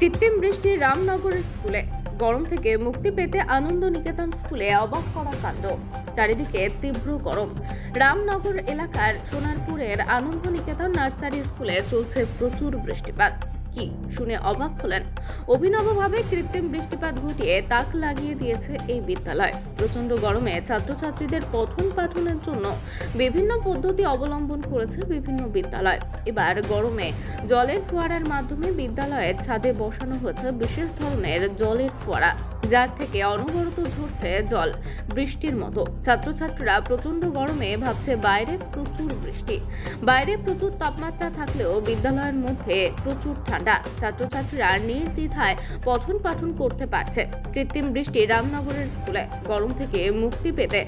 কৃত্রিম বৃষ্টি রামনগরের স্কুলে। গরম থেকে মুক্তি পেতে আনন্দ নিকেতন স্কুলে অবাক করা কাণ্ড। চারিদিকে তীব্র গরম। রামনগর এলাকার সোনারপুরের আনন্দ নিকেতন নার্সারি স্কুলে চলছে প্রচুর বৃষ্টিপাত। কি শুনে অবাক হলেন। অভিনবভাবে কৃত্রিম বৃষ্টিপাত ঘটিয়ে তাক লাগিয়ে দিয়েছে এই বিদ্যালয়। প্রচণ্ড গরমে ছাত্রছাত্রীদের পঠন পাঠনের জন্য বিভিন্ন পদ্ধতি অবলম্বন করেছে বিভিন্ন বিদ্যালয়। এবার গরমে জলের ফোয়ারার মাধ্যমে বিদ্যালয়ের ছাদে বসানো হয়েছে বিশেষ ধরনের জলের ফোয়ারা। যার থেকে অনবরত ঝরছে জল। বৃষ্টির মতো। ছাত্রছাত্রীরা প্রচণ্ড গরমে ভাবছে বাইরে প্রচুর বৃষ্টি। বাইরে প্রচুর তাপমাত্রা থাকলেও বিদ্যালয়ের মধ্যে প্রচুর ঠান্ডা। ছাত্রছাত্রীরা নির্দ্বিধায় পঠন পাঠন করতে পারছে। কৃত্রিম বৃষ্টি রামনগরের স্কুলে, গরম থেকে মুক্তি পেতে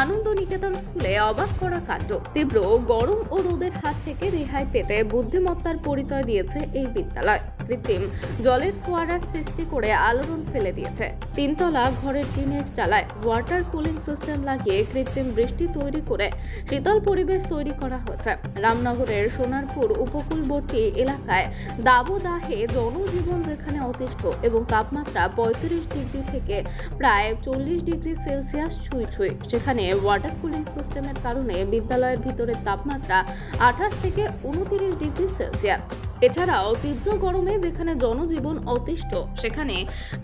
আনন্দ নিকেতন স্কুলে অবাক করা কাণ্ড। তীব্র গরম ও রোদের হাত থেকে রেহাই পেতে বুদ্ধিমত্তার পরিচয় দিয়েছে এই বিদ্যালয়। কৃত্রিম। জলের ফোয়ারার সৃষ্টি করে আলোড়ন ফেলে দিয়েছে। তিনতলা ঘরের টিনের চালায় ওয়াটার কুলিং সিস্টেম লাগিয়ে কৃত্রিম বৃষ্টি তৈরি করে শীতল পরিবেশ তৈরি করা হয়েছে। রামনগরের সোনারপুর উপকূলবর্তী এলাকায় দাবদাহে জনজীবন যেখানে অতিষ্ঠ এবং তাপমাত্রা পঁয়ত্রিশ ডিগ্রি থেকে প্রায় চল্লিশ ডিগ্রি সেলসিয়াস ছুঁই ছুঁই সেখানে ওয়াটার কুলিং সিস্টেমের কারণে বিদ্যালয়ের ভিতরের তাপমাত্রা আঠাশ থেকে উনতিরিশ ডিগ্রি সেলসিয়াস। এছাড়াও তীব্র গরমে যেখানে জনজীবন অতিষ্ঠ, সেখানে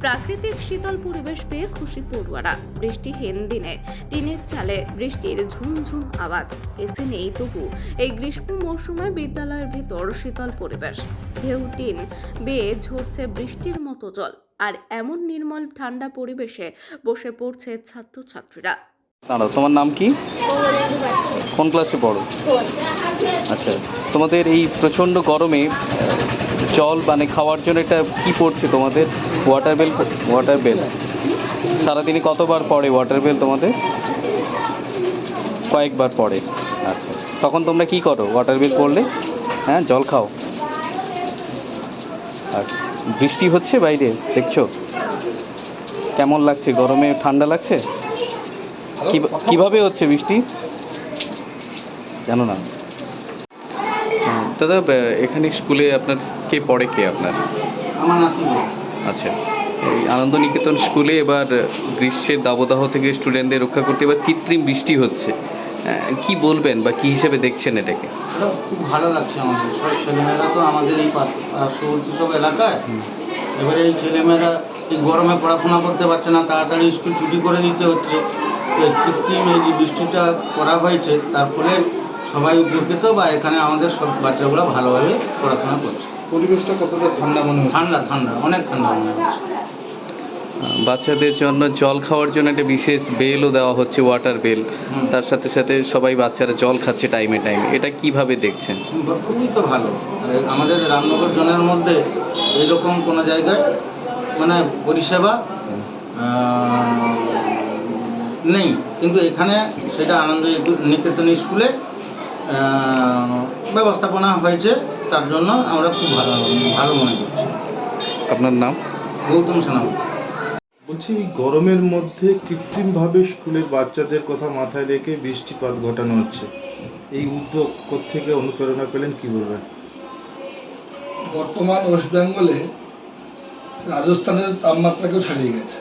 প্রাকৃতিক শীতল পরিবেশ পেয়ে খুশি পড়ুয়ারা। বৃষ্টিহীন দিনে, টিনের চালে বৃষ্টির ঝুমঝুম আওয়াজ। এসে নেই তবু, এই গ্রীষ্ম মৌসুমে বিদ্যালয়ের ভিতর শীতল পরিবেশ। ঢেউ, টিন বেয়ে ঝরছে বৃষ্টির মতো জল, আর এমন নির্মল ঠান্ডা পরিবেশে বসে পড়ছে ছাত্রছাত্রীরা। দাঁড়াও, তোমার নাম কি? কোন ক্লাসে পড়ো? আচ্ছা তোমাদের এই প্রচণ্ড গরমে জল মানে খাওয়ার জন্য এটা কি পড়ছে তোমাদের? ওয়াটার বেল ওয়াটার বেল সারাদিনে কতবার পড়ে ওয়াটার বেল তোমাদের? কয়েকবার পড়ে। আচ্ছা তখন তোমরা কি করো? ওয়াটার বেল পড়লে? হ্যাঁ জল খাও। আর বৃষ্টি হচ্ছে বাইরে, দেখছ? কেমন লাগছে? গরমে ঠান্ডা লাগছে? কীভাবে হচ্ছে বৃষ্টি? জানো না। দাদা এখানে স্কুলে আপনার কে পড়ে কে আপনার? আচ্ছা এই আনন্দ নিকেতন স্কুলে এবার গ্রীষ্মের দাবদাহ থেকে স্টুডেন্টদের রক্ষা করতে এবার কৃত্রিম বৃষ্টি হচ্ছে। আহ, কি বলবেন বা কি হিসেবে দেখছেন এটাকে? খুব ভালো লাগছে আমাদের। সব ছেলেমেয়েরা তো আমাদের এই পার্শ্ববর্তী সব এলাকায়। এবারে এই ছেলেমেয়েরা এই গরমে পড়াশোনা করতে পারছে না তাড়াতাড়ি স্কুল ছুটি করে দিতে হচ্ছে। কৃত্রিম এই যে বৃষ্টিটা করা হয়েছে তার ফলে সবাই উপকৃত বা এখানে আমাদের সব বাচ্চাগুলো ভালোভাবে পড়াশোনা করছে। পরিবেশটা কতটা ঠান্ডা মনে হচ্ছে? ঠান্ডা ঠান্ডা অনেক ঠান্ডা মনে হচ্ছে। বাচ্চাদের জন্য জল খাওয়ার জন্য একটা বিশেষ বেলও দেওয়া হচ্ছে ওয়াটার বেল তার সাথে সাথে সবাই বাচ্চারা জল খাচ্ছে টাইমে টাইমে এটা কীভাবে দেখছেন? খুবই তো ভালো। আমাদের রামনগর জনের মধ্যে এরকম কোনো জায়গায় মানে পরিষেবা নেই। কিন্তু এখানে সেটা আনন্দ নিকেতন স্কুলে ব্যবস্থাপনা হয়েছে তার জন্য আমরা খুব ভালো ভালো মনে করছি। আপনার নাম? গৌতম সেনাপতি বলছি এই গরমের মধ্যে কৃত্রিমভাবে স্কুলের বাচ্চাদের কথা মাথায় রেখে বৃষ্টিপাত ঘটানো হচ্ছে। এই উদ্যোগ থেকে অনুপ্রেরণা পেলেন কি বলবেন? বর্তমান ওয়েস্ট বেঙ্গলে রাজস্থানের তাপমাত্রাকেও ছাড়িয়ে গেছে।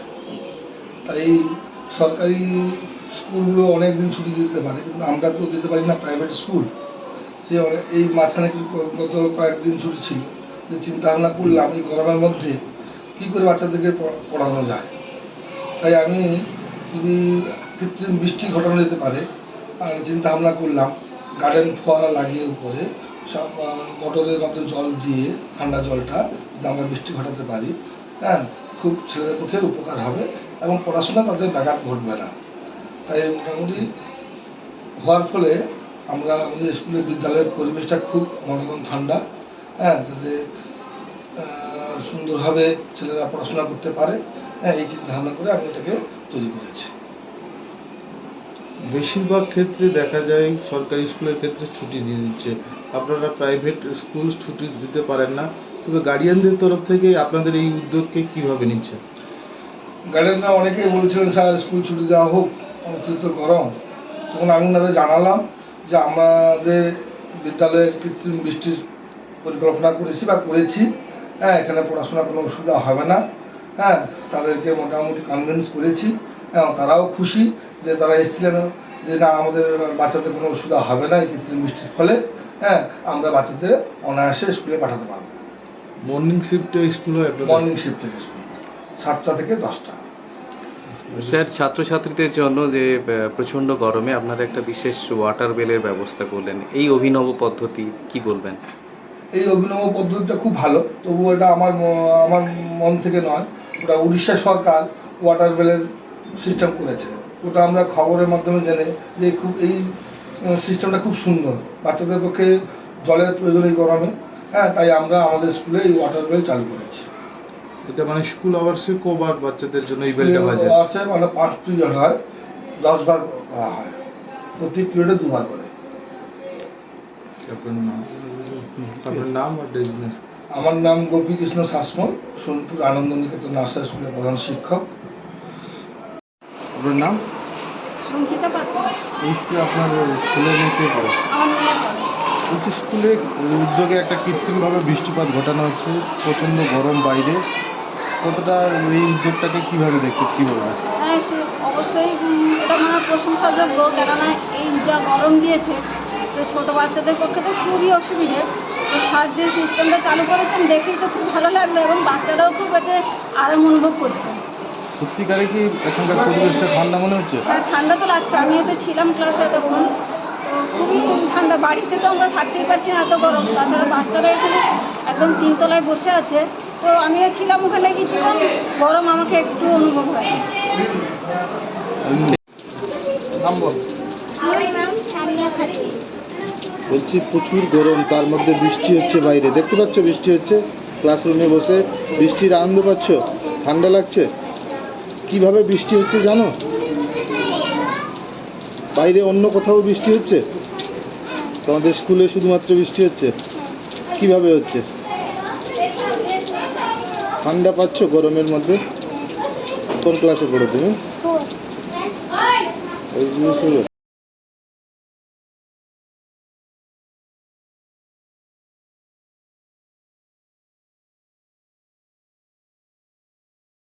তাই সরকারি স্কুলগুলো অনেক দিন ছুটি দিতে পারে, কিন্তু আমরা তো দিতে পারি না প্রাইভেট স্কুল সে এই মাঝখানে গত কয়েকদিন ছুটি ছিল, যে চিন্তা ভাবনা করলাম এই গরমের মধ্যে কী করে বাচ্চাদেরকে পড়ানো যায়। তাই আমি যদি কৃত্রিম বৃষ্টি ঘটানো যেতে পারে আর চিন্তা ভাবনা করলাম গার্ডেন ফোয়ারা লাগিয়ে উপরে সব মোটরের মতো জল দিয়ে ঠান্ডা জলটা যদি আমরা বৃষ্টি ঘটাতে পারি। হ্যাঁ খুব ছেলেদের পক্ষে উপকার হবে এবং পড়াশোনা তাদের ব্যাঘাত ঘটবে না। তাই মোটামুটি হওয়ার ফলে আমরা আমাদের স্কুলের বিদ্যালয়ের পরিবেশটা খুব মনোরম ঠান্ডা হ্যাঁ যাতে সুন্দরভাবে ছেলেরা পড়াশোনা করতে পারে। হ্যাঁ এই চিন্তা ভাবনা করে আমি এটাকে তৈরি করেছি। বেশিরভাগ ক্ষেত্রে দেখা যায় সরকারি স্কুলের ক্ষেত্রে ছুটি দিয়ে দিচ্ছে। আপনারা প্রাইভেট স্কুল ছুটি দিতে পারেন না। তবে গার্ডিয়ানদের তরফ থেকে আপনাদের এই উদ্যোগকে কীভাবে নিচ্ছেন? গার্ডিয়ানরা অনেকেই বলছিলেন, স্যার, স্কুল ছুটি দেওয়া হোক অতিরিক্ত গরম। তখন আমি ওনাদের জানালাম যে, আমাদের বিদ্যালয়ে কৃত্রিম বৃষ্টির পরিকল্পনা করেছি বা করেছি। হ্যাঁ এখানে পড়াশোনার কোনো অসুবিধা হবে না। হ্যাঁ তাদেরকে মোটামুটি কনভিন্স করেছি। হ্যাঁ তারাও খুশি যে, তারা এসেছিলেন যে, না, আমাদের বাচ্চাদের কোনো অসুবিধা হবে না এই কৃত্রিম বৃষ্টির ফলে। হ্যাঁ আমরা বাচ্চাদের অনায়াসে স্কুলে পাঠাতে পারব। মর্নিং শিফটে স্কুল হয় মর্নিং শিফট স্কুল সাতটা থেকে দশটা। স্যার ছাত্রছাত্রীদের জন্য যে আহ, প্রচণ্ড গরমে আপনারা একটা বিশেষ ওয়াটার বেলের ব্যবস্থা করলেন এই অভিনব পদ্ধতি কি বলবেন? এই অভিনব পদ্ধতিটা খুব ভালো তবু এটা আমার ম- আমার মন থেকে নয়। ওটা উড়িষ্যা সরকার ওয়াটার বেলের সিস্টেম করেছে। ওটা আমরা খবরের মাধ্যমে জেনে যে খুব এই সিস্টেমটা খুব সুন্দর। বাচ্চাদের পক্ষে জলের প্রয়োজন এই গরমে। হ্যাঁ তাই আমরা আমাদের স্কুলে এই ওয়াটার বেল চালু করেছি। এটা মানে স্কুল আওয়ার্সে কবার বাচ্চাদের জন্য এই বেলটা বাজে আছে মানে পাঁচ পিরিয়ড হয় দশ বার করা হয় প্রতি পিরিয়ডে দুবার করে। আপনার নাম? আপনার নাম আর ডেজিগনেশন আমার নাম গোপীকৃষ্ণ শাসমল সোনপুর আনন্দ নিকেতন নার্সারি স্কুলের প্রধান শিক্ষক। আপনার নাম? সঞ্চিতা পাত্র। এই স্কুলে আপনার ছেলে মেয়ে কে পড়ে। পড়ে স্কুলে উদ্যোগে একটা কৃত্রিমভাবে বৃষ্টিপাত ঘটানো হচ্ছে প্রচণ্ড গরম বাইরে। কতটা এই উদ্যোগটাকে কীভাবে দেখছে কী বলবেন? হ্যাঁ সে অবশ্যই এটা মানে প্রশংসাযোগ্য কেননা এই যা গরম দিয়েছে তো ছোটো বাচ্চাদের পক্ষে তো খুবই অসুবিধে। তো স্যার যে সিস্টেমটা চালু করেছেন দেখেই তো খুব ভালো লাগল এবং বাচ্চারাও খুব এতে আরাম অনুভব করছে। সত্যিকারে কি এখানকার পরিবেশটা ঠান্ডা মনে হচ্ছে? হ্যাঁ ঠান্ডা তো লাগছে আমি এতে ছিলাম ক্লাসে তখন। তো খুবই ঠান্ডা। বাড়িতে তো আমরা থাকতেই পারছি না এত গরম। তাছাড়া বাচ্চারা এখানে একদম তিনতলায় বসে আছে। তো আমিও ছিলাম ওখানে কিছুক্ষণ গরম আমাকে একটু অনুভব হয়। বলছি প্রচুর গরম তার মধ্যে বৃষ্টি হচ্ছে বাইরে। দেখতে পাচ্ছ বৃষ্টি হচ্ছে ক্লাসরুমে বসে। বৃষ্টির আনন্দ পাচ্ছ? ঠান্ডা লাগছে? কীভাবে বৃষ্টি হচ্ছে জানো? বাইরে অন্য কোথাও বৃষ্টি হচ্ছে? তোমাদের স্কুলে শুধুমাত্র বৃষ্টি হচ্ছে? কীভাবে হচ্ছে? ঠান্ডা পাচ্ছ গরমের মধ্যে? কোন ক্লাসে পড়ো তুমি?